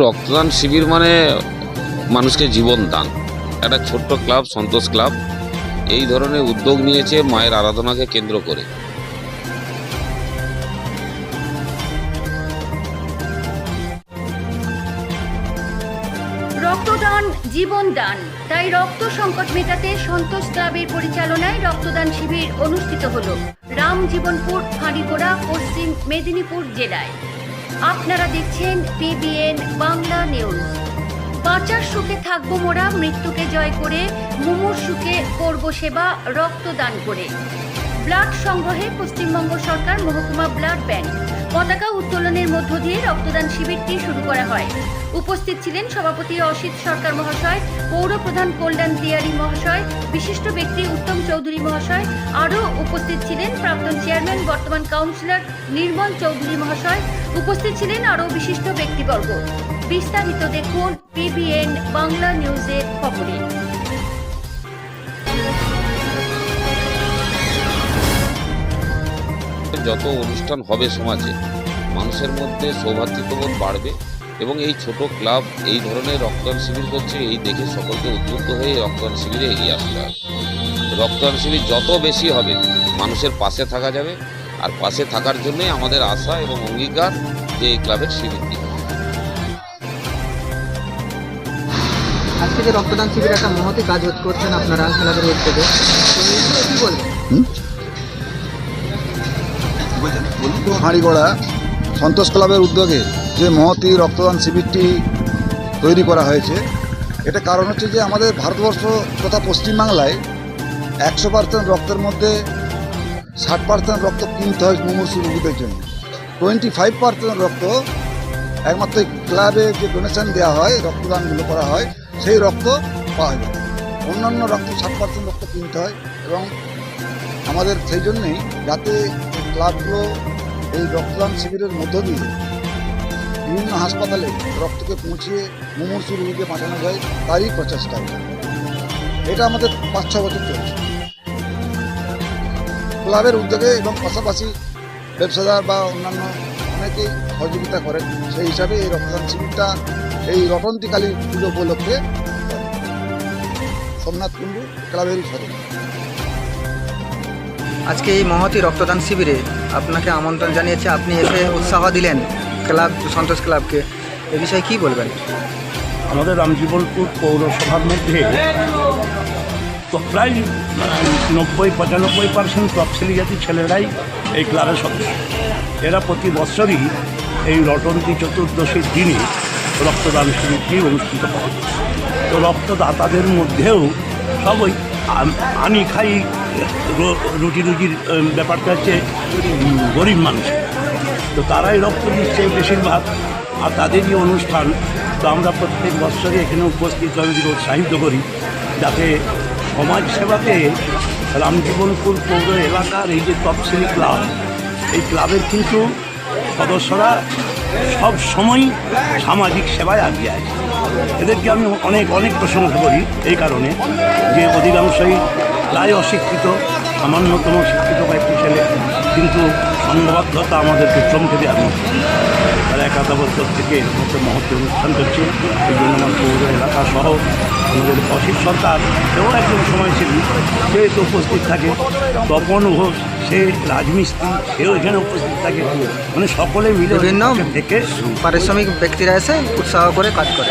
রক্তদান শিবির মানে মানুষকে জীবন দান। একটা ছোট্ট ক্লাব, সন্তোষ ক্লাব, এই ধরনের উদ্যোগ নিয়েছে মায়ের আরাধনাকে কেন্দ্র করে। রক্তদান জীবন দান। তাই রক্ত সংকট মেটাতে সন্তোষ ক্লাবের পরিচালনায় রক্তদান শিবির অনুষ্ঠিত হল। রাম জীবনপুর, ফাঁড়িগোড়া, পশ্চিম মেদিনীপুর জেলায়। আপনারা দেখছেন পিবিএন বাংলা নিউজ বাঁচার সুখে থাকব মোরা, মৃত্যুকে জয় করে মুমুর সুখে করব সেবা, রক্তদান করে। ব্লাড সংগ্রহে পশ্চিমবঙ্গ সরকার, মহকুমা ব্লাড ব্যাংক। পতাকা উত্তোলনের মধ্য দিয়ে রক্তদান শিবিরটি শুরু করা হয়। উপস্থিত ছিলেন সভাপতি অসিত সরকার মহাশয়, পৌর প্রধান কল্যাণ তিয়ারি মহাশয়, বিশিষ্ট ব্যক্তি উত্তম চৌধুরী মহাশয়, আরও উপস্থিত ছিলেন প্রাক্তন চেয়ারম্যান, বর্তমান কাউন্সিলর নির্মল চৌধুরী মহাশয়, উপস্থিত ছিলেন আরও বিশিষ্ট ব্যক্তিবর্গ। বিস্তারিত দেখুন পিবিএন বাংলা নিউজের খবরে। যত অনুষ্ঠান হবে সমাজে, মানুষের মধ্যে সৌভাতৃত্ববোধ বাড়বে। এবং এই ছোট ক্লাব এই ধরনের রক্তদান শিবির করছে এই দেখে সকলকে উদ্বুদ্ধ হয়ে রক্তদান শিবিরে এগিয়ে আসতে হবে। রক্তদান শিবির যত বেশি হবে মানুষের পাশে থাকা যাবে। আর পাশে থাকার জন্যই আমাদের আশা এবং অঙ্গীকার যে এই ক্লাবের শিবিরটি হবে। আজকে যে রক্তদান শিবির একটা মহতি কাজ হচ্ছে- করছেন আপনারা তো এই কি বলবেন হাঁড়িগড়া সন্তোষ ক্লাবের উদ্যোগে যে মহতি রক্তদান শিবিরটি তৈরি করা হয়েছে, এটা কারণ হচ্ছে যে আমাদের ভারতবর্ষ তথা পশ্চিমবাংলায় একশো পার্সেন্ট রক্তের মধ্যে ষাট পার্সেন্ট রক্ত কিনতে হয় মুমূর্ষু রোগীদের জন্য। টোয়েন্টি ফাইভ পার্সেন্ট রক্ত একমাত্র ক্লাবে যে ডোনেশন দেওয়া হয় রক্তদানগুলো করা হয়, সেই রক্ত পাওয়া যায়। অন্যান্য রক্ত ষাট পার্সেন্ট রক্ত কিনতে হয় এবং আমাদের সেই জন্যেই যাতে ক্লাবগুলো এই রক্তদান শিবিরের মধ্য দিয়ে বিভিন্ন হাসপাতালে রক্তকে পৌঁছিয়ে মুমূর্ষু রোগীকে বাঁচানো যায় তারই প্রচেষ্টা। এটা আমাদের পাঁচ, ছ বছর চলছে। ক্লাবের উদ্যোগে এবং পাশাপাশি ব্যবসাদার বা অন্যান্য অনেকেই সহযোগিতা করেন। সেই হিসাবে এই রক্তদান শিবিরটা এই রটন্তিকালী পুজো উপলক্ষে সোমনাথ কুণ্ডু ক্লাবেরই সদস্য। আজকে এই মহতি রক্তদান শিবিরে আপনাকে আমন্ত্রণ জানিয়েছে, আপনি এসে উৎসাহ দিলেন ক্লাব, সন্তোষ ক্লাবকে। এ বিষয়ে কি বলবেন? আমাদের রামজীবনপুর পৌরসভার মধ্যে তো প্রায় নব্বই, পঁচানব্বই পার্সেন্ট তফসিলি জাতির ছেলেরাই এই ক্লাবের সদস্য। এরা প্রতি বছরই এই রটন্তী চতুর্দশীর দিনে রক্তদান শিবিরটি অনুষ্ঠিত হয়। তো রক্তদাতাদের মধ্যেও সবই আনি খাই রুটি রুজির ব্যাপারটা হচ্ছে গরিব মানুষ। তো তারাই রক্ত দিচ্ছে বেশিরভাগ। আর তাদেরই অনুষ্ঠান। তো আমরা প্রত্যেক বছরই এখানে উপস্থিত দিকে উৎসাহিত করি, যাতে সমাজ সেবাতে রামজীবনপুর পৌর এলাকার এই যে তফসিলি ক্লাব, এই ক্লাবের কিন্তু সদস্যরা সব সময় সামাজিক সেবায় আগিয়ে আছে। এদেরকে আমি অনেক অনেক প্রশংসা করি এই কারণে, যে অধিকাংশই প্রায় অশিক্ষিত সামান্যতম শিক্ষিত কয়েকটি ছেলে কিন্তু সংঘবদ্ধতা আমাদেরকে চমকে দেওয়ার মতো তারা বছর থেকে মতো মহত্ব অনুষ্ঠান করছে। এই জন্য আমার পৌর এলাকা সহ আমাদের অসিত সরকার সেও একজন সময় ছিল সে তো উপস্থিত থাকে। তপন ঘোষ সে রাজমিস্ত্রি সেও এখানে উপস্থিত থাকে। মানে সকলে মিলে বিভিন্ন থেকে পারিশ্রমিক ব্যক্তিরা এসে উৎসাহ করে কাজ করে।